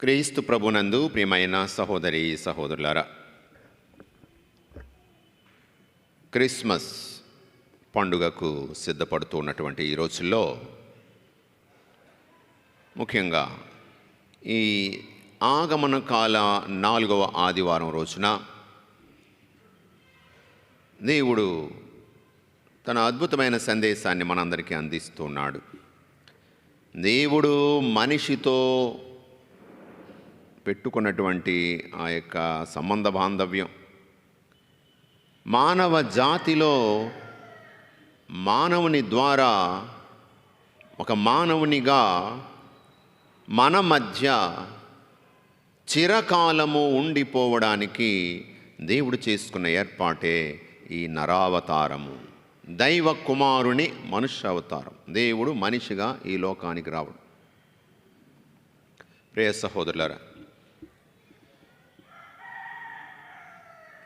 క్రీస్తు ప్రభునందు ప్రియమైన సహోదరి సహోదరులారా క్రిస్మస్ పండుగకు సిద్ధపడుతూ ఉన్నటువంటి ఈ రోజుల్లో ముఖ్యంగా ఈ ఆగమన కాల నాలుగవ ఆదివారం రోజున దేవుడు తన అద్భుతమైన సందేశాన్ని మనందరికీ అందిస్తున్నాడు. దేవుడు మనిషితో పెట్టుకున్నటువంటి ఆ యొక్క సంబంధ బాంధవ్యం. మానవ జాతిలో మానవుని ద్వారా ఒక మానవునిగా మన మధ్య చిరకాలము ఉండిపోవడానికి దేవుడు చేసుకున్న ఏర్పాటే ఈ నరావతారము. దైవ కుమారుని మనుష్య అవతారం. దేవుడు మనిషిగా ఈ లోకానికి రావడం. ప్రియ సహోదరులరా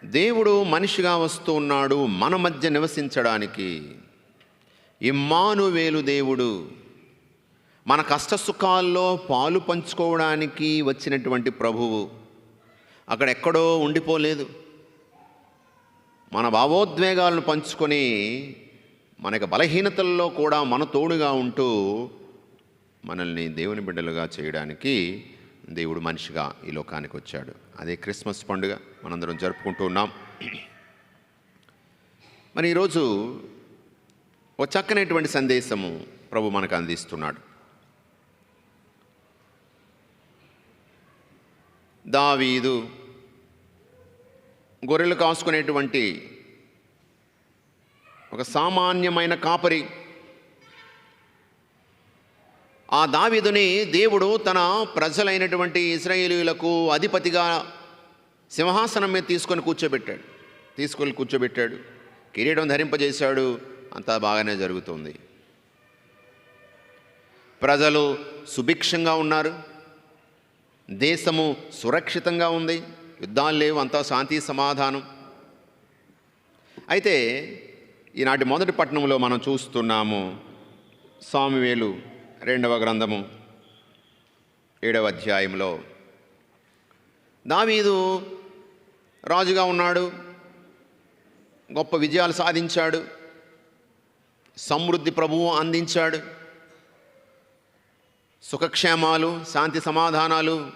దేవుడు మనిషిగా వస్తూ ఉన్నాడు మన మధ్య నివసించడానికి. ఇమ్మానువేలు దేవుడు మన కష్ట సుఖాల్లో పాలు పంచుకోవడానికి వచ్చినటువంటి ప్రభువు. అక్కడ ఎక్కడో ఉండిపోలేదు. మన భావోద్వేగాలను పంచుకొని మనకి బలహీనతల్లో కూడా మన తోడుగా ఉంటూ మనల్ని దేవుని బిడ్డలుగా చేయడానికి దేవుడు మనిషిగా ఈ లోకానికి వచ్చాడు. అదే క్రిస్మస్ పండుగ మనందరం జరుపుకుంటూ ఉన్నాం. మరి ఈరోజు ఒక చక్కనటువంటి సందేశము ప్రభు మనకు అందిస్తున్నాడు. దావీదు గొర్రెలు కాసుకునేటువంటి ఒక సామాన్యమైన కాపరి ఆ దావీదుని దేవుడు తన ప్రజలైనటువంటి ఇస్రాయేలీలకు అధిపతిగా సింహాసనం మీద తీసుకొని కూర్చోబెట్టాడు. తీసుకొని కూర్చోబెట్టాడు. కిరీటం ధరింపజేశాడు. అంతా బాగానే జరుగుతుంది. ప్రజలు సుభిక్షంగా ఉన్నారు. దేశము సురక్షితంగా ఉంది. యుద్ధాలు లేవు. అంతా శాంతి సమాధానం. అయితే ఈనాటి మొదటి పట్టణంలో మనం చూస్తున్నాము స్వామివేలు రెండవ గ్రంథము ఏడవ అధ్యాయంలో దావీదు రాజుగా ఉన్నాడు గొప్ప విజయాలు సాధించాడు సమృద్ధి ప్రభువు అందించాడు సుఖక్షేమాలు శాంతి సమాధానాలు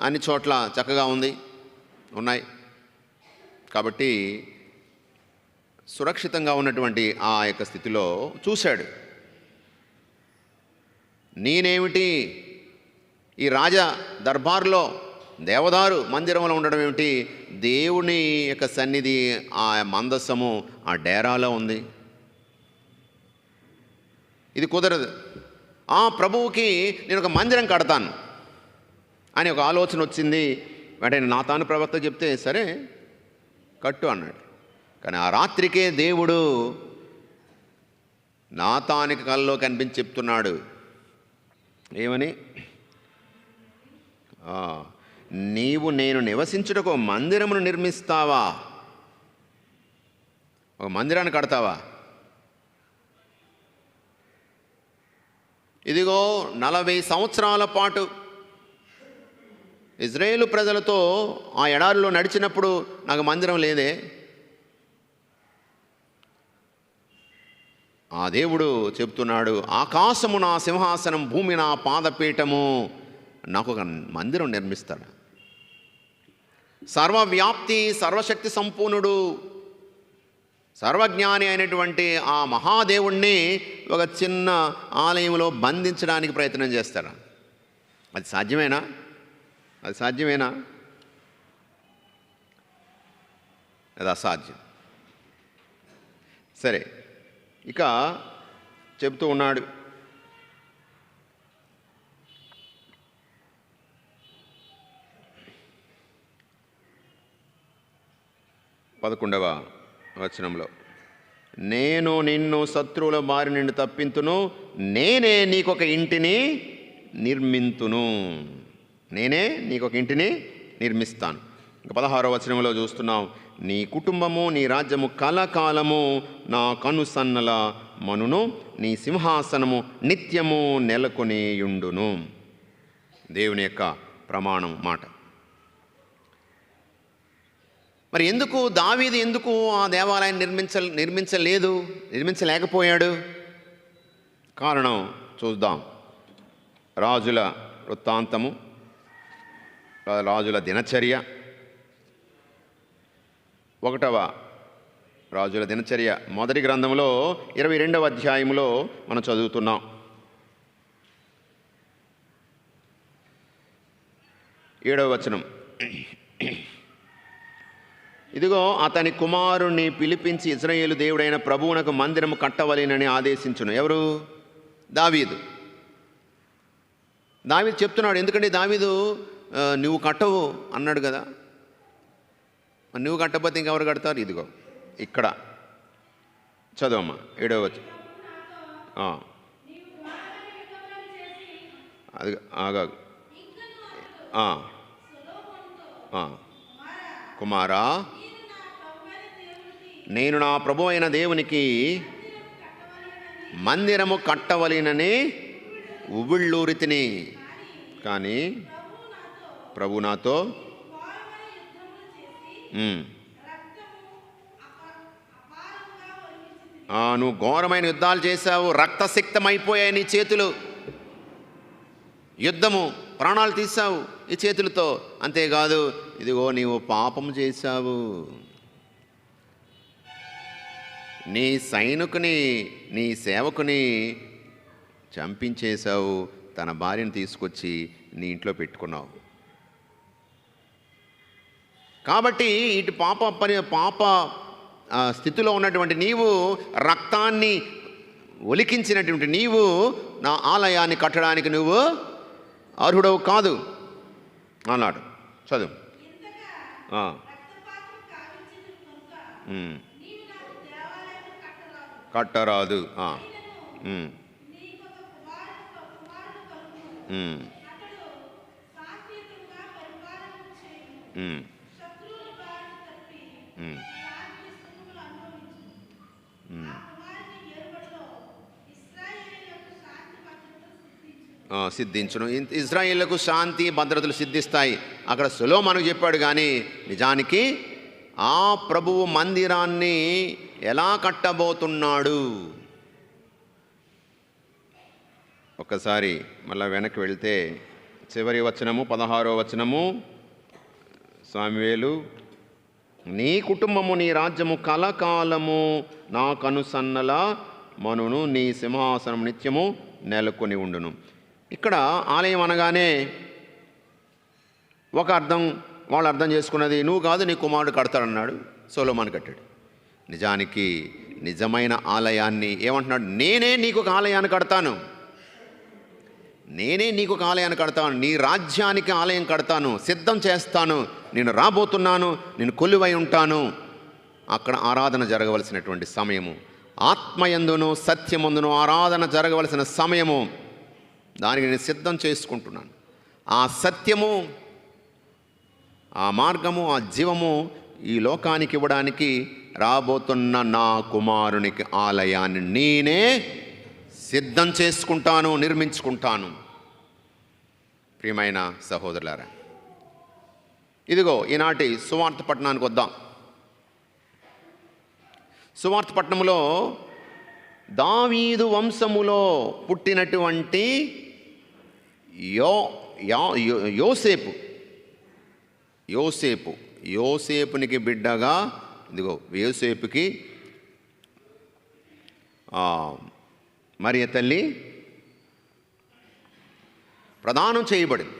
అన్ని చోట్ల చక్కగా ఉంది ఉన్నాయి. కాబట్టి సురక్షితంగా ఉన్నటువంటి ఆ యొక్క స్థితిలో చూశాడు. నేనేమిటి? ఈ రాజ దర్బార్లో దేవదారు మందిరంలో ఉండడం ఏమిటి? దేవుని యొక్క సన్నిధి ఆ మందస్సము ఆ డేరాలో ఉంది. ఇది కుదరదు. ఆ ప్రభువుకి నేను ఒక మందిరం కడతాను అని ఒక ఆలోచన వచ్చింది. వెంటనే నా తాను ప్రవక్త చెప్తే సరే కట్టు అన్నాడు. కానీ ఆ రాత్రికే దేవుడు నాతానికి కల్లో కనిపించి చెప్తున్నాడు. ఏమని? నీవు నేను నివసించుటకు ఒక మందిరమును నిర్మిస్తావా? ఒక మందిరాన్ని కడతావా? ఇదిగో నలభై సంవత్సరాల పాటు ఇజ్రాయేలు ప్రజలతో ఆ ఎడారిలో నడిచినప్పుడు నాకు మందిరం లేదే. ఆ దేవుడు చెప్తున్నాడు ఆకాశము నా సింహాసనం భూమి నా పాదపీఠము. నాకు ఒక మందిరం నిర్మిస్తాడు. సర్వవ్యాప్తి సర్వశక్తి సంపూర్ణుడు సర్వజ్ఞాని అయినటువంటి ఆ మహాదేవుణ్ణి ఒక చిన్న ఆలయంలో బంధించడానికి ప్రయత్నం చేస్తారా అది సాధ్యమేనా? అది సాధ్యమేనా? అది అసాధ్యం. సరే ఇక చెబుతూ ఉన్నాడు. పదకొండవ వచనంలో నేను నిన్ను శత్రువుల బారి నుండి తప్పింతును నేనే నీకొక ఇంటిని నిర్మింతును. నేనే నీకొక ఇంటిని నిర్మిస్తాను. ఇంకా పదహారో వచనంలో చూస్తున్నాం నీ కుటుంబము నీ రాజ్యము కలకాలము నా కనుసన్నల మనును నీ సింహాసనము నిత్యము నెలకొనియుండును. దేవుని యొక్క ప్రమాణం మాట. మరి ఎందుకు దావీది ఎందుకు ఆ దేవాలయాన్ని నిర్మించ నిర్మించలేదు నిర్మించలేకపోయాడు? కారణం చూద్దాం. రాజుల వృత్తాంతము రాజుల దినచర్య. ఒకటవ రాజుల దినచర్య. మొదటి గ్రంథంలో ఇరవై రెండవ అధ్యాయంలో మనం చదువుతున్నాం. ఏడవ వచనం. ఇదిగో అతని కుమారుణ్ణి పిలిపించి ఇజ్రాయేలు దేవుడైన ప్రభువునకు మందిరము కట్టవలేనని ఆదేశించును. ఎవరు? దావీదు. దావీదు చెప్తున్నాడు ఎందుకంటే దావీదు నువ్వు కట్టవు అన్నాడు కదా. నువ్వు కట్టకపోతే ఇంకెవరు కడతారు? ఇదిగో ఇక్కడ. చదవమ్మా ఏడవ అది ఆగా. కుమారా నేను నా ప్రభు అయిన దేవునికి మందిరము కట్టవలెనని ఉబిళ్ళూరితిని కానీ ప్రభు నాతో నువ్వు ఘోరమైన యుద్ధాలు చేశావు రక్తసిక్తమైపోయాయి నీ చేతులు. యుద్ధము ప్రాణాలు తీసావు ఈ చేతులతో. అంతేకాదు ఇదిగో నీవు పాపం చేశావు. నీ సైనికుని నీ సేవకుని చంపించేశావు తన భార్యను తీసుకొచ్చి నీ ఇంట్లో పెట్టుకున్నావు. కాబట్టి ఇటు పాప పని పాప స్థితిలో ఉన్నటువంటి నీవు రక్తాన్ని ఒలికించినటువంటి నీవు నా ఆలయాన్ని కట్టడానికి నువ్వు అర్హుడవు కాదు అన్నాడు. చదువు. కట్టరాదు. ఇన్- ఇజ్రాయేళ్ళకు శాంతి భద్రతలు సిద్ధిస్తాయి అక్కడ సులోమను చెప్పాడు కానీ నిజానికి ఆ ప్రభువు మందిరాన్ని ఎలా కట్టబోతున్నాడు ఒక్కసారి మళ్ళా వెనక్కి వెళ్తే చివరి వచనము పదహారో వచనము స్వామివేలు నీ కుటుంబము నీ రాజ్యము కలకాలము. నా కనుసన్నల మనును నీ సింహాసనం నిత్యము నెలకొని ఉండును. ఇక్కడ ఆలయం అనగానే ఒక అర్థం వాళ్ళు అర్థం చేసుకున్నది నువ్వు కాదు నీ కుమారుడు కడతాడన్నాడు సోలోమాన్ కట్టాడు. నిజానికి నిజమైన ఆలయాన్ని ఏమంటున్నాడు? నేనే నీకు ఒక ఆలయాన్ని కడతాను. నేనే నీకు ఒక ఆలయాన్ని కడతాను. నీ రాజ్యానికి ఆలయం కడతాను. సిద్ధం చేస్తాను. నేను రాబోతున్నాను నేను కొలువై ఉంటాను. అక్కడ ఆరాధన జరగవలసినటువంటి సమయము. ఆత్మయందును సత్యమందును ఆరాధన జరగవలసిన సమయము. దానికి నేను సిద్ధం చేసుకుంటున్నాను. ఆ సత్యము ఆ మార్గము ఆ జీవము ఈ లోకానికి ఇవ్వడానికి రాబోతున్న నా కుమారునికి ఆలయాన్ని నేనే సిద్ధం చేసుకుంటాను నిర్మించుకుంటాను. ప్రియమైన సహోదరులారా ఇదిగో ఈనాటి సువార్త పట్టణానికి వద్దాం. సువార్త పట్టణంలో దావీదు వంశములో పుట్టినటువంటి యో యో- యోసేపు. యోసేపు యోసేపునికి బిడ్డగా ఇదిగో యోసేపుకి మరియ తల్లి ప్రదానం చేయబడింది.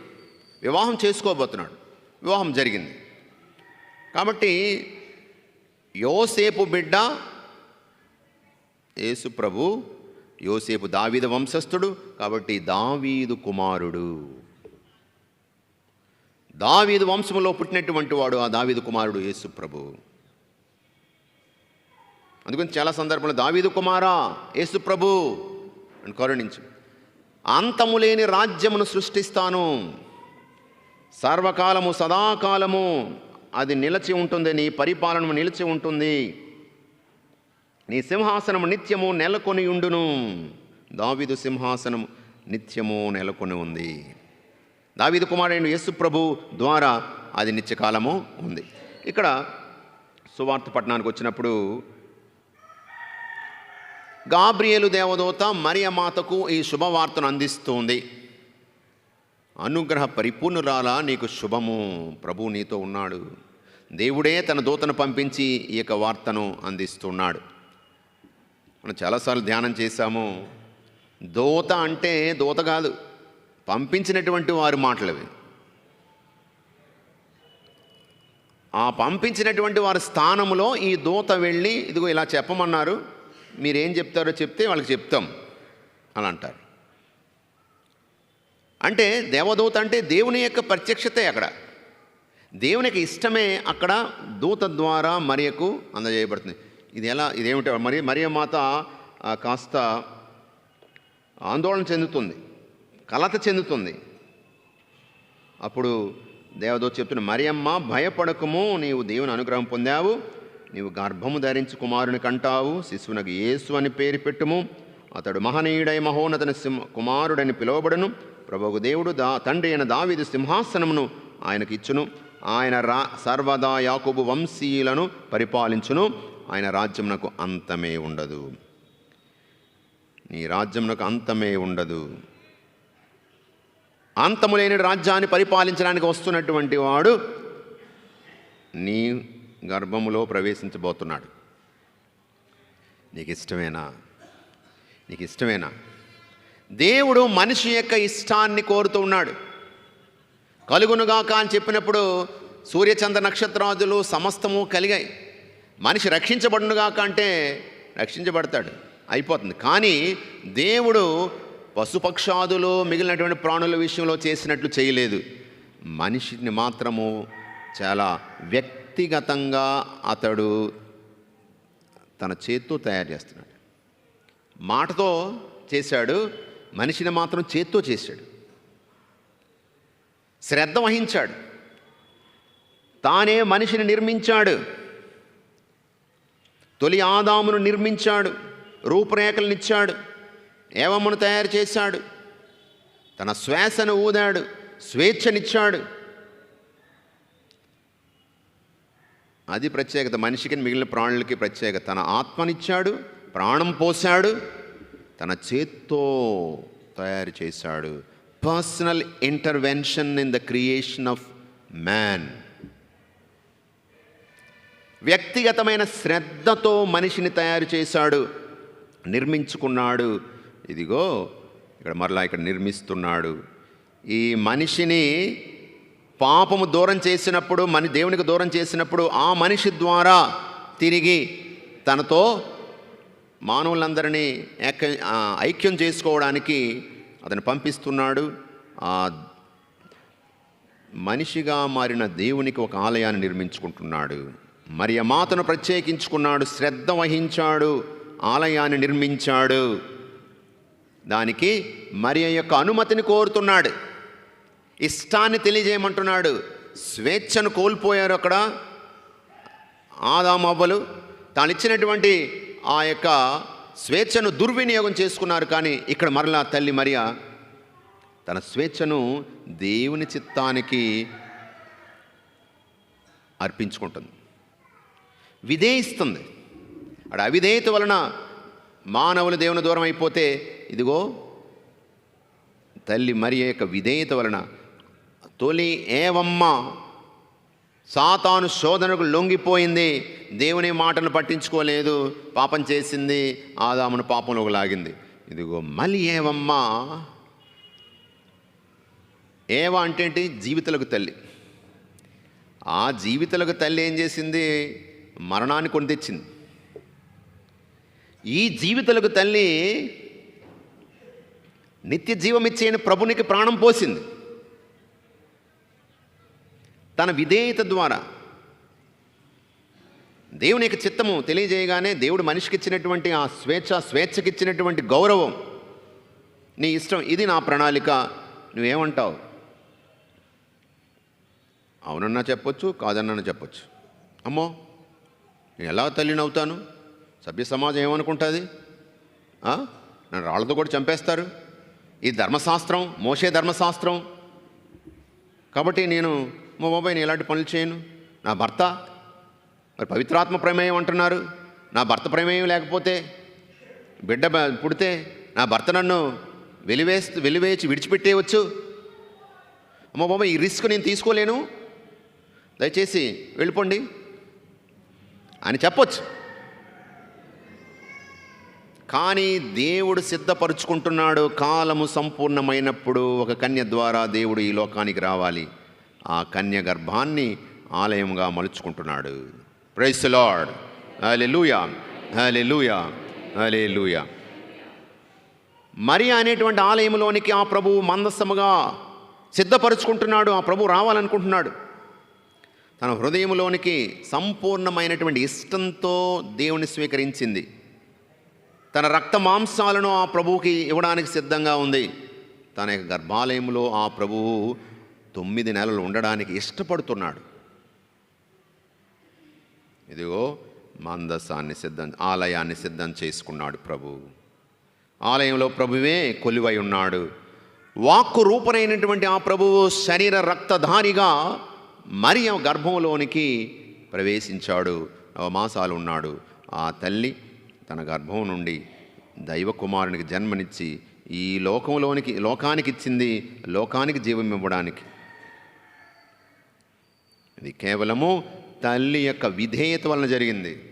వివాహం చేసుకోబోతున్నాడు. వివాహం జరిగింది. కాబట్టి యోసేపు బిడ్డ యేసు ప్రభు యోసేపు దావీద వంశస్థుడు కాబట్టి దావీదు కుమారుడు. దావీదు వంశములో పుట్టినటువంటి వాడు ఆ దావీదు కుమారుడు యేసు ప్రభు. అందుకని చాలా సందర్భంలో దావీదు కుమారా యేసు ప్రభు అని కరుణించు. అంతము లేని రాజ్యమును సృష్టిస్తాను. సర్వకాలము సదాకాలము అది నిలిచి ఉంటుంది నీ పరిపాలనము నిలిచి ఉంటుంది. నీ సింహాసనము నిత్యము నెలకొని ఉండును. దావిదు సింహాసనము నిత్యము నెలకొని ఉంది. దావిదు కుమారుడు యేసు ప్రభు ద్వారా అది నిత్యకాలము ఉంది. ఇక్కడ సువార్త పట్టణానికి వచ్చినప్పుడు గాబ్రియలు దేవదూత మరియమాతకు ఈ శుభవార్తను అందిస్తుంది. అనుగ్రహ పరిపూర్ణురాలా నీకు శుభము. ప్రభు నీతో ఉన్నాడు. దేవుడే తన దూతను పంపించి ఈ యొక్క వార్తను అందిస్తున్నాడు. మనం చాలాసార్లు ధ్యానం చేశాము. దూత అంటే దూత కాదు పంపించినటువంటి వారి మాటలవి. ఆ పంపించినటువంటి వారి స్థానంలో ఈ దూత వెళ్ళి ఇదిగో ఇలా చెప్పమన్నారు మీరేం చెప్తారో చెప్తే వాళ్ళకి చెప్తాం అని అంటారు. అంటే దేవదూత అంటే దేవుని యొక్క ప్రత్యక్షతే అక్కడ. దేవునికి ఇష్టమే అక్కడ దూత ద్వారా మరియకు అందజేయబడుతుంది. ఇది ఎలా ఇదేమిటో? మరి మరియ మాత ఆ, కాస్త ఆందోళన చెందుతుంది కలత చెందుతుంది. అప్పుడు దేవదూత చెప్తున్న మరియమ్మ భయపడకము నీవు దేవుని అనుగ్రహం పొందావు నీవు గర్భము ధరించి కుమారుని కంటావు శిశువునకు యేసు అని పేరు పెట్టుము అతడు మహనీయుడై మహోన్నతని సింహ కుమారుడని పిలువబడను ప్రభువు దేవుడు దా తండ్రి అయిన దావీదు సింహాసనమును ఆయనకి ఇచ్చును ఆయన రా సర్వదా యాకుబు వంశీయులను పరిపాలించును. ఆయన రాజ్యమునకు అంతమే ఉండదు. నీ రాజ్యమునకు అంతమే ఉండదు. అంతము లేని రాజ్యాన్ని పరిపాలించడానికి వస్తున్నటువంటి వాడు నీ గర్భములో ప్రవేశించబోతున్నాడు. నీకు ఇష్టమేనా నీకు ఇష్టమేనా దేవుడు మనిషి యొక్క ఇష్టాన్ని కోరుతూ ఉన్నాడు. కలుగునుగాక అని చెప్పినప్పుడు సూర్యచంద్ర నక్షత్రాదులు సమస్తము కలిగాయి. మనిషి రక్షించబడునుగాక అంటే రక్షించబడతాడు అయిపోతుంది. కానీ దేవుడు పశుపక్షాదులు మిగిలినటువంటి ప్రాణుల విషయంలో చేసినట్లు చేయలేదు. మనిషిని మాత్రము చాలా వ్యక్తిగతంగా అతడు తన చేత్తో తయారు చేస్తున్నాడు. మాటతో చేశాడు మనిషిని మాత్రం చేత్తో చేశాడు. శ్రద్ధ వహించాడు. తానే మనిషిని నిర్మించాడు. తొలి ఆదామును నిర్మించాడు. రూపురేఖలనిచ్చాడు. ఏవమ్మను తయారు చేశాడు. తన శ్వాసను ఊదాడు. స్వేచ్ఛనిచ్చాడు. అది ప్రత్యేకత. మనిషికి మిగిలిన ప్రాణులకి ప్రత్యేకత. తన ఆత్మనిచ్చాడు. ప్రాణం పోశాడు. తన చేత్తో తయారు చేశాడు. Personal intervention in the creation of man వ్యక్తిగతమైన శ్రద్ధతో మనిషిని తయారు చేశాడు. నిర్మించుకున్నాడు. ఇదిగో ఇక్కడ మరలా ఇక్కడ నిర్మిస్తున్నాడు. ఈ మనిషిని పాపము దూరం చేసినప్పుడు మన దేవునికి దూరం చేసినప్పుడు ఆ మనిషి ద్వారా తిరిగి తనతో మానవులందరినీ ఏక ఐక్యం చేసుకోవడానికి అతను పంపిస్తున్నాడు. ఆ మనిషిగా మారిన దేవునికి ఒక ఆలయాన్ని నిర్మించుకుంటున్నాడు. మరి ఆ మాతను ప్రత్యేకించుకున్నాడు శ్రద్ధ వహించాడు ఆలయాన్ని నిర్మించాడు. దానికి మరి యొక్క అనుమతిని కోరుతున్నాడు. ఇష్టాన్ని తెలియజేయమంటున్నాడు. స్వేచ్ఛను కోల్పోయారు అక్కడ ఆదామవ్వలు తాను ఇచ్చినటువంటి ఆ యొక్క స్వేచ్ఛను దుర్వినియోగం చేసుకున్నారు కానీ ఇక్కడ మరలా తల్లి మరియా తన స్వేచ్ఛను దేవుని చిత్తానికి అర్పించుకుంటుంది. విధేయిస్తుంది. అక్కడ అవిధేయత వలన మానవులు దేవుని దూరం అయిపోతే ఇదిగో తల్లి మరి యొక్క విధేయత వలన తొలి ఏవమ్మ సాతాను శోధనకు లొంగిపోయింది. దేవుని మాటను పట్టించుకోలేదు. పాపం చేసింది. ఆదామును పాపంలోకి లాగింది. ఇదిగో మళ్ళీ ఏవమ్మా? ఏవ అంటే ఏంటి జీవితలకు తల్లి. ఆ జీవితలకు తల్లి ఏం చేసింది? మరణాన్ని కొని తెచ్చింది. ఈ జీవితలకు తల్లి నిత్య జీవమిచ్చే ప్రభునికి ప్రాణం పోసింది. తన విధేయత ద్వారా. దేవుని యొక్క చిత్తము తెలియజేయగానే దేవుడు మనిషికి ఇచ్చినటువంటి ఆ స్వేచ్ఛ స్వేచ్ఛకి ఇచ్చినటువంటి గౌరవం. నీ ఇష్టం ఇది నా ప్రణాళిక నువ్వేమంటావు? అవునన్నా చెప్పొచ్చు కాదన్నా చెప్పొచ్చు. అమ్మో నేను ఎలా తల్లిని అవుతాను? సభ్య సమాజం ఏమనుకుంటుంది? నన్ను రాళ్ళతో కూడా చంపేస్తారు? ఈ ధర్మశాస్త్రం మోసే ధర్మశాస్త్రం. కాబట్టి నేను మా బాబాయ్ నేను ఇలాంటి పనులు చేయను. నా భర్త మరి పవిత్రాత్మ ప్రమేయం అంటున్నారు. నా భర్త ప్రమేయం లేకపోతే బిడ్డ పుడితే నా భర్త నన్ను వెలివేస్తూ వెలివేచి విడిచిపెట్టేయవచ్చు అమ్మ బాబాయ్ ఈ రిస్క్ నేను తీసుకోలేను. దయచేసి వెళ్ళిపోండి. అని చెప్పొచ్చు. కానీ దేవుడు సిద్ధపరుచుకుంటున్నాడు. కాలము సంపూర్ణమైనప్పుడు ఒక కన్య ద్వారా దేవుడు ఈ లోకానికి రావాలి. ఆ కన్య గర్భాన్ని ఆలయంగా మలుచుకుంటున్నాడు. ప్రైస్ లార్డ్ హలే లూయా హలే లూయా హలే లూయా మరి అనేటువంటి ఆలయంలోనికి ఆ ప్రభువు మందస్సముగా సిద్ధపరుచుకుంటున్నాడు ఆ ప్రభు రావాలనుకుంటున్నాడు. తన హృదయంలోనికి సంపూర్ణమైనటువంటి ఇష్టంతో దేవుని స్వీకరించింది. తన రక్త మాంసాలను ఆ ప్రభువుకి ఇవ్వడానికి సిద్ధంగా ఉంది. తన యొక్క గర్భాలయంలో ఆ ప్రభువు తొమ్మిది నెలలు ఉండడానికి ఇష్టపడుతున్నాడు. ఇదిగో మందసాన్ని సిద్ధం ఆలయాన్ని సిద్ధం చేసుకున్నాడు ప్రభు. ఆలయంలో ప్రభువే కొలువై ఉన్నాడు. వాక్కు రూపనైనటువంటి ఆ ప్రభువు శరీర రక్తధారిగా మరి గర్భంలోనికి ప్రవేశించాడు. నవమాసాలు ఉన్నాడు. ఆ తల్లి తన గర్భం నుండి దైవ కుమారునికి జన్మనిచ్చి ఈ లోకంలోనికి లోకానికి ఇచ్చింది లోకానికి జీవం ఇవ్వడానికి ఇది కేవలము తల్లి యొక్క విధేయత వలన జరిగింది.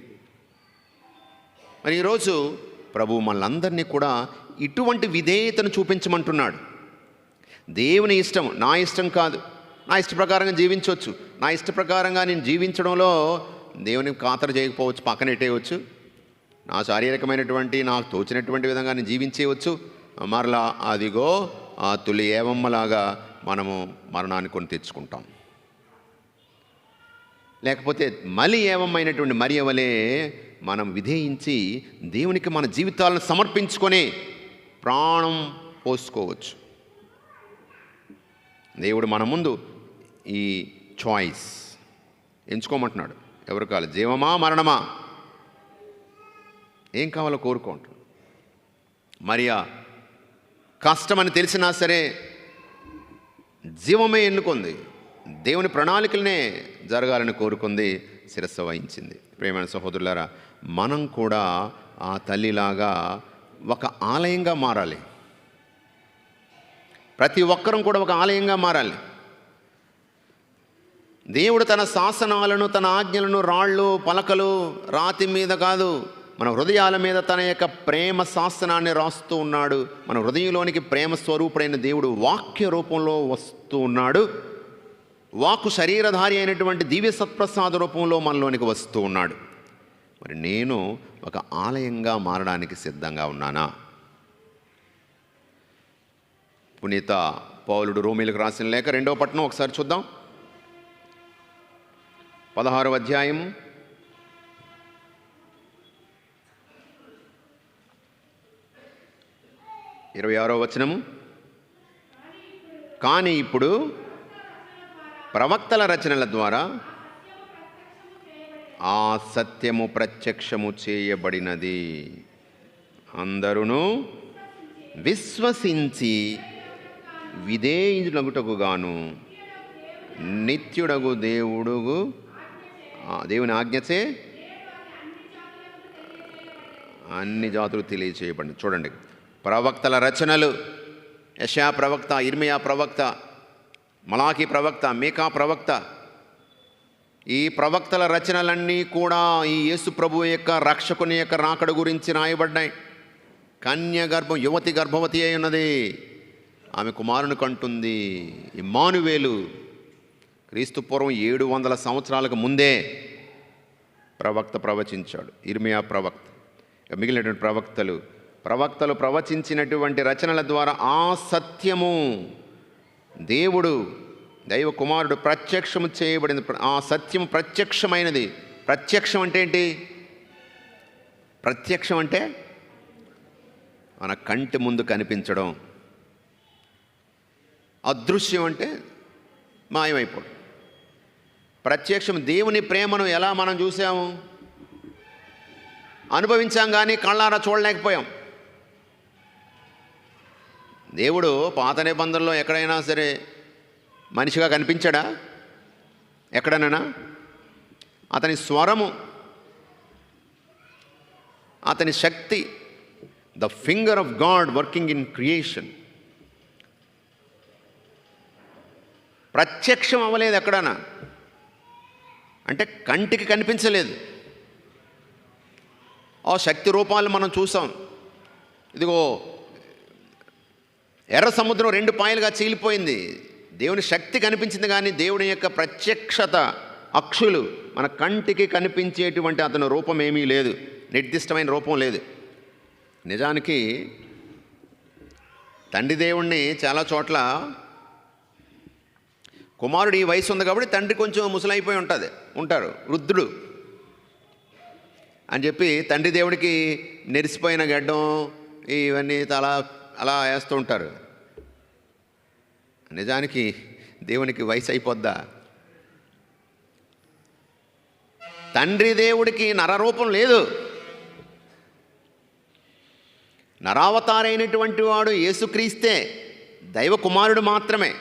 మరి ఈరోజు ప్రభు మనందరినీ కూడా ఇటువంటి విధేయతను చూపించమంటున్నాడు. దేవుని ఇష్టం నా ఇష్టం కాదు. నా ఇష్ట ప్రకారంగా జీవించవచ్చు. నా ఇష్ట ప్రకారంగా నేను జీవించడంలో దేవుని ఖాతరు చేయకపోవచ్చు పక్కనెట్టేయవచ్చు నా శారీరకమైనటువంటి నాకు తోచినటువంటి విధంగా నేను జీవించేయవచ్చు. మరలా అదిగో ఆ తొలి ఏవమ్మలాగా మనము మరణాన్ని కొని తెచ్చుకుంటాం. లేకపోతే మలి ఏవమైనటువంటి మరియవలే మనం విధేయించి దేవునికి మన జీవితాలను సమర్పించుకొని ప్రాణం పోసుకోవచ్చు. దేవుడు మన ముందు ఈ చాయిస్ ఎంచుకోమంటున్నాడు. ఎవరు కావాలి? జీవమా మరణమా? ఏం కావాలో కోరుకోండి మరియా కష్టమని తెలిసినా సరే జీవమే ఎన్నుకుంది. దేవుని ప్రణాళికలనే జరగాలని కోరుకుంది శిరస్సు వహించింది. ప్రేమైన సహోదరులారా మనం కూడా ఆ తల్లిలాగా ఒక ఆలయంగా మారాలి. ప్రతి ఒక్కరం కూడా ఒక ఆలయంగా మారాలి. దేవుడు తన శాసనాలను తన ఆజ్ఞలను రాళ్ళు పలకలు రాతి మీద కాదు మన హృదయాల మీద తన యొక్క ప్రేమ శాసనాన్ని రాస్తూ ఉన్నాడు. మన హృదయంలోనికి ప్రేమ స్వరూపుడైన దేవుడు వాక్య రూపంలో వస్తూ ఉన్నాడు. వాక్కు శరీరధారి అయినటువంటి దివ్య సత్ప్రసాద రూపంలో మనలోనికి వస్తూ ఉన్నాడు. మరి నేను ఒక ఆలయంగా మారడానికి సిద్ధంగా ఉన్నానా? పునీత పౌలుడు రోమిలకు రాసిన లేక రెండవ పట్టణం ఒకసారి చూద్దాం. పదహారవ అధ్యాయము ఇరవై ఆరో వచనము. కానీ ఇప్పుడు ప్రవక్తల రచనల ద్వారా ఆ సత్యము ప్రత్యక్షము చేయబడినది. అందరూ విశ్వసించి విధేయులగుటకుగాను నిత్యుడగు దేవుడుగు దేవుని ఆజ్ఞచే అన్ని జాతులు తెలియచేయబడి చూడండి ప్రవక్తల రచనలు యశా ప్రవక్త ఇర్మియా ప్రవక్త మలాకి ప్రవక్త మీకా ప్రవక్త. ఈ ప్రవక్తల రచనలన్నీ కూడా ఈ యేసు ప్రభు యొక్క రక్షకుని యొక్క రాకడ గురించి రాయబడ్డాయి. కన్య గర్భం యువతి గర్భవతి అయి ఉన్నది. ఆమె కుమారుని కంటుంది ఇమానువేలు క్రీస్తు పూర్వం ఏడు వందల సంవత్సరాలకు ముందే ప్రవక్త ప్రవచించాడు. ఇర్మియా ప్రవక్త. మిగిలినటువంటి ప్రవక్తలు ప్రవక్తలు ప్రవచించినటువంటి రచనల ద్వారా ఆ సత్యము దేవుడు దైవ కుమారుడు ప్రత్యక్షము చేయబడింది ఆ సత్యం ప్రత్యక్షమైనది. ప్రత్యక్షం అంటే ఏంటి? ప్రత్యక్షం అంటే మన కంటి ముందు కనిపించడం. అదృశ్యం అంటే మాయమైపోవడం. ప్రత్యక్షం దేవుని ప్రేమను ఎలా మనం చూసాము? అనుభవించాం కానీ కళ్ళారా చూడలేకపోయాం. దేవుడు పాత నిబంధనలో ఎక్కడైనా సరే మనిషిగా కనిపించాడా? ఎక్కడనైనా? అతని స్వరము అతని శక్తి the finger of God working in creation ప్రత్యక్షం అవ్వలేదు ఎక్కడనా అంటే కంటికి కనిపించలేదు. ఆ శక్తి రూపాలు మనం చూసాం. ఇదిగో ఎర్ర సముద్రం రెండు పాయలుగా చీలిపోయింది. దేవుని శక్తి కనిపించింది కానీ దేవుని యొక్క ప్రత్యక్షత అక్షులు మన కంటికి కనిపించేటువంటి అతని రూపం ఏమీ లేదు. నిర్దిష్టమైన రూపం లేదు. నిజానికి తండ్రి దేవుణ్ణి చాలా చోట్ల కుమారుడు ఈ వయసు ఉంది కాబట్టి తండ్రి కొంచెం ముసలైపోయి ఉంటుంది ఉంటారు వృద్ధుడు. అని చెప్పి తండ్రి దేవుడికి నెరిసిపోయిన గడ్డం ఇవన్నీ చాలా అలా వేస్తూ ఉంటారు. నిజానికి దేవునికి వయసు అయిపోద్దా? తండ్రి దేవుడికి నరరూపం లేదు. నరావతారైనటువంటి వాడు యేసుక్రీస్తే దైవ కుమారుడు మాత్రమే.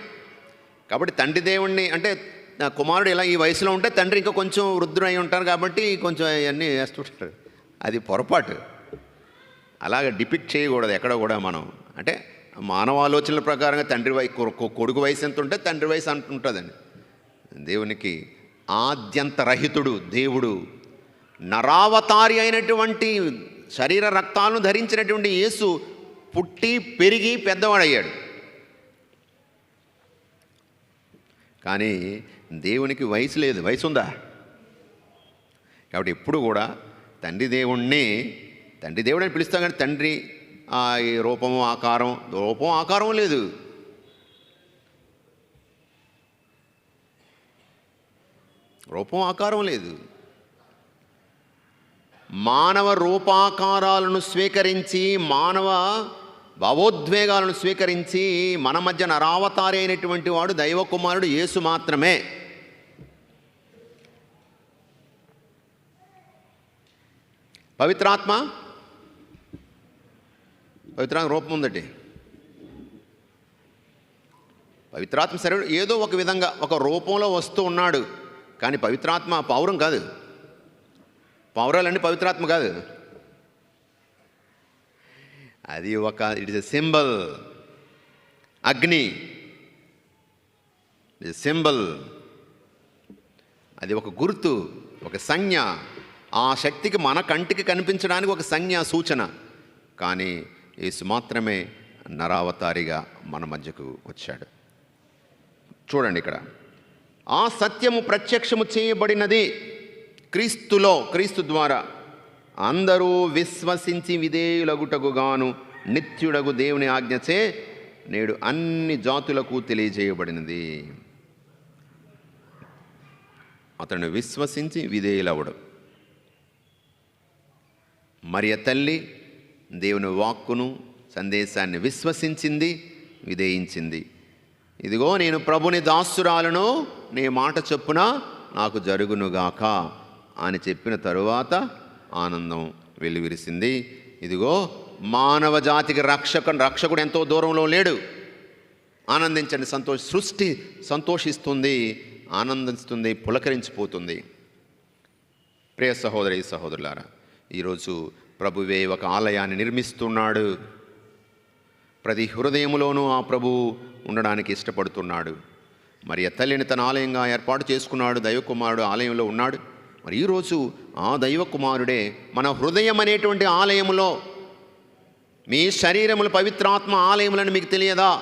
కాబట్టి తండ్రి దేవుణ్ణి అంటే కుమారుడు ఇలా ఈ వయసులో ఉంటే తండ్రి ఇంకా కొంచెం వృద్ధుడు అయి ఉంటారు కాబట్టి కొంచెం అవన్నీ వేస్తుంటారు అది పొరపాటు. అలాగ డిపిక్ట్ చేయకూడదు ఎక్కడ కూడా మనం. అంటే మానవ ఆలోచనల ప్రకారంగా తండ్రి వయ కొడుకు వయసు ఎంత ఉంటే తండ్రి వయసు అంటుంటుందండి దేవునికి ఆద్యంతరహితుడు దేవుడు నరావతారి అయినటువంటి శరీర రక్తాలను ధరించినటువంటి యేసు పుట్టి పెరిగి పెద్దవాడయ్యాడు. కానీ దేవునికి వయసు లేదు. వయసు ఉందా కాబట్టి ఎప్పుడు కూడా తండ్రి దేవుణ్ణి తండ్రి దేవుడు అని పిలుస్తాం కానీ తండ్రి ఆ ఈ రూపము ఆకారం రూపం ఆకారం లేదు. రూపం ఆకారం లేదు. మానవ రూపాకారాలను స్వీకరించి మానవ భావోద్వేగాలను స్వీకరించి మన మధ్య నరావతారి అయినటువంటి వాడు దైవకుమారుడు యేసు మాత్రమే. పవిత్రాత్మ పవిత్రాత్మ రూపం ఉందటి. పవిత్రాత్మ సరే ఏదో ఒక విధంగా ఒక రూపంలో వస్తూ ఉన్నాడు. కానీ పవిత్రాత్మ పౌరం కాదు. పౌరాలన్నీ పవిత్రాత్మ కాదు. అది ఒక ఇట్ ఇస్ ఎ సింబల్ అగ్ని. సింబల్ అది ఒక గుర్తు ఒక సంజ్ఞ. ఆ శక్తికి మన కంటికి కనిపించడానికి ఒక సంజ్ఞ సూచన. కానీ యేసు మాత్రమే నరావతారిగా మన మధ్యకు వచ్చాడు. చూడండి ఇక్కడ. ఆ సత్యము ప్రత్యక్షము చేయబడినది క్రీస్తులో క్రీస్తు ద్వారా. అందరూ విశ్వసించి విధేయులగుటకు గాను నిత్యుడగు దేవుని ఆజ్ఞచే నేడు అన్ని జాతులకు తెలియజేయబడినది. అతను విశ్వసించి విధేయులవడం. మరియ తల్లి దేవుని వాక్కును సందేశాన్ని విశ్వసించింది విధేయించింది. ఇదిగో నేను ప్రభుని దాసురాలను నీ మాట చొప్పున నాకు జరుగునుగాక అని చెప్పిన తరువాత ఆనందం వెలువిరిసింది. ఇదిగో మానవ జాతికి రక్షక రక్షకుడు ఎంతో దూరంలో లేడు. ఆనందించండి సంతోష సృష్టి సంతోషిస్తుంది ఆనందిస్తుంది పులకరించిపోతుంది. ప్రియ సహోదరి సహోదరులారా ఈరోజు ప్రభువే ఒక ఆలయాన్ని నిర్మిస్తున్నాడు. ప్రతి హృదయములోనూ ఆ ప్రభు ఉండడానికి ఇష్టపడుతున్నాడు. మరి ఆ తల్లిని తన ఆలయంగా ఏర్పాటు చేసుకున్నాడు దైవకుమారుడు ఆలయంలో ఉన్నాడు. మరి ఈరోజు ఆ దైవకుమారుడే మన హృదయం అనేటువంటి ఆలయములో మీ శరీరములు పవిత్రాత్మ ఆలయములని మీకు తెలియదా?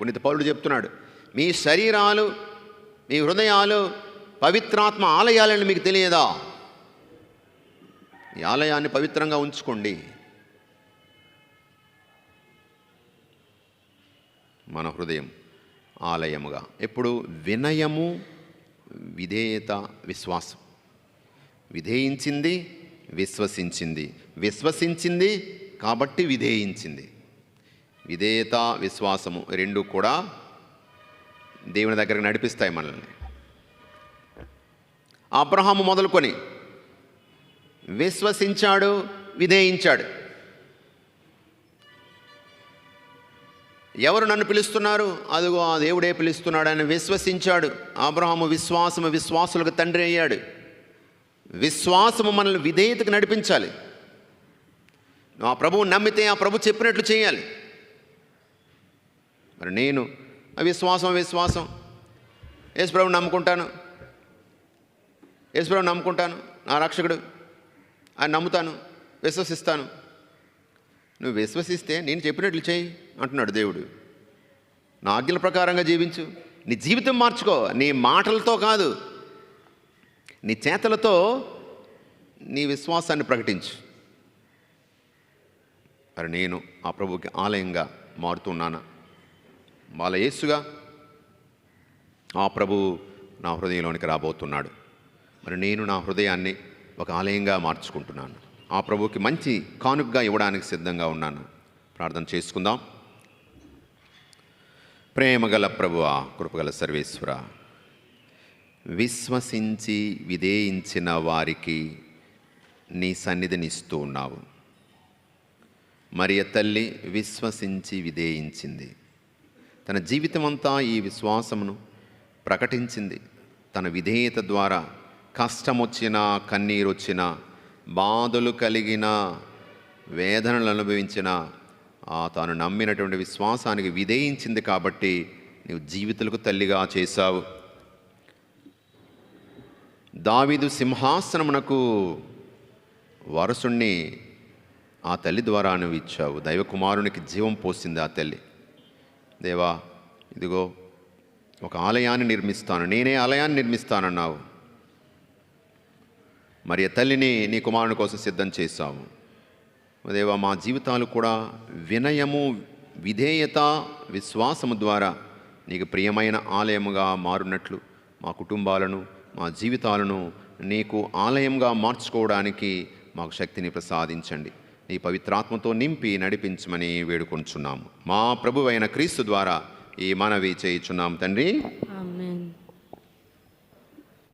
పునీత పౌరుడు చెప్తున్నాడు మీ శరీరాలు మీ హృదయాలు పవిత్రాత్మ ఆలయాలని మీకు తెలియదా? ఈ ఆలయాన్ని పవిత్రంగా ఉంచుకోండి. మన హృదయం ఆలయముగా. ఎప్పుడు? వినయము విధేయత విశ్వాసం. విధేయించింది విశ్వసించింది. విశ్వసించింది కాబట్టి విధేయించింది. విధేయత విశ్వాసము రెండు కూడా దేవుని దగ్గరకు నడిపిస్తాయి మనల్ని. అబ్రహాము మొదలుకొని విశ్వసించాడు విధేయించాడు. ఎవరు నన్ను పిలుస్తున్నారు? అదిగో ఆ దేవుడే పిలుస్తున్నాడు ఆయన విశ్వసించాడు. అబ్రహాము విశ్వాసము విశ్వాసులకు తండ్రి అయ్యాడు. విశ్వాసము మనల్ని విధేయతకు నడిపించాలి. ఆ ప్రభువు నమ్మితే ఆ ప్రభు చెప్పినట్లు చేయాలి. మరి నేను విశ్వాసం విశ్వాసం యేసు ప్రభు నమ్ముకుంటాను. యేసు ప్రభు నమ్ముకుంటాను. నా రక్షకుడు. అని నమ్ముతాను విశ్వసిస్తాను. నువ్వు విశ్వసిస్తే నేను చెప్పినట్లు చేయి అంటున్నాడు దేవుడు. నా ఆజ్ఞల ప్రకారంగా జీవించు. నీ జీవితం మార్చుకో. నీ మాటలతో కాదు. నీ చేతలతో నీ విశ్వాసాన్ని ప్రకటించు. మరి నేను ఆ ప్రభుకి ఆలయంగా మారుతున్నానా? వాళ్ళ యేసుగా ఆ ప్రభు నా హృదయంలోనికి రాబోతున్నాడు. మరి నేను నా హృదయాన్ని ఒక ఆలయంగా మార్చుకుంటున్నాను. ఆ ప్రభుకి మంచి కానుకగా ఇవ్వడానికి సిద్ధంగా ఉన్నాను. ప్రార్థన చేసుకుందాం. ప్రేమగల ప్రభువ కృపగల సర్వేశ్వర విశ్వసించి విధేయించిన వారికి నీ సన్నిధిని ఇస్తూ ఉన్నావు. మరియ తల్లి విశ్వసించి విధేయించింది. తన జీవితం అంతా ఈ విశ్వాసమును ప్రకటించింది. తన విధేయత ద్వారా కష్టం వచ్చినా కన్నీరు వచ్చినా బాధలు కలిగిన వేదనలు అనుభవించిన ఆ తాను నమ్మినటువంటి విశ్వాసానికి విధేయించింది కాబట్టి నీవు జీవితాలకు తల్లిగా చేశావు. దావీదు సింహాసనమునకు వరసుణ్ణి ఆ తల్లి ద్వారా నువ్వు ఇచ్చావు. దైవకుమారునికి జీవం పోసింది ఆ తల్లి. దేవా ఇదిగో ఒక ఆలయాన్ని నిర్మిస్తాను. నేనే ఆలయాన్ని నిర్మిస్తానన్నావు. మరి తల్లిని నీ కుమారుని కోసం సిద్ధం చేశావు. దేవా మా జీవితాలు కూడా వినయము విధేయత విశ్వాసము ద్వారా నీకు ప్రియమైన ఆలయముగా మారునట్లు మా కుటుంబాలను మా జీవితాలను నీకు ఆలయంగా మార్చుకోవడానికి మాకు శక్తిని ప్రసాదించండి. నీ పవిత్రాత్మతో నింపి నడిపించమని వేడుకొంచున్నాము. మా ప్రభువైన క్రీస్తు ద్వారా ఈ మనవి చేయుచున్నాం తండ్రి.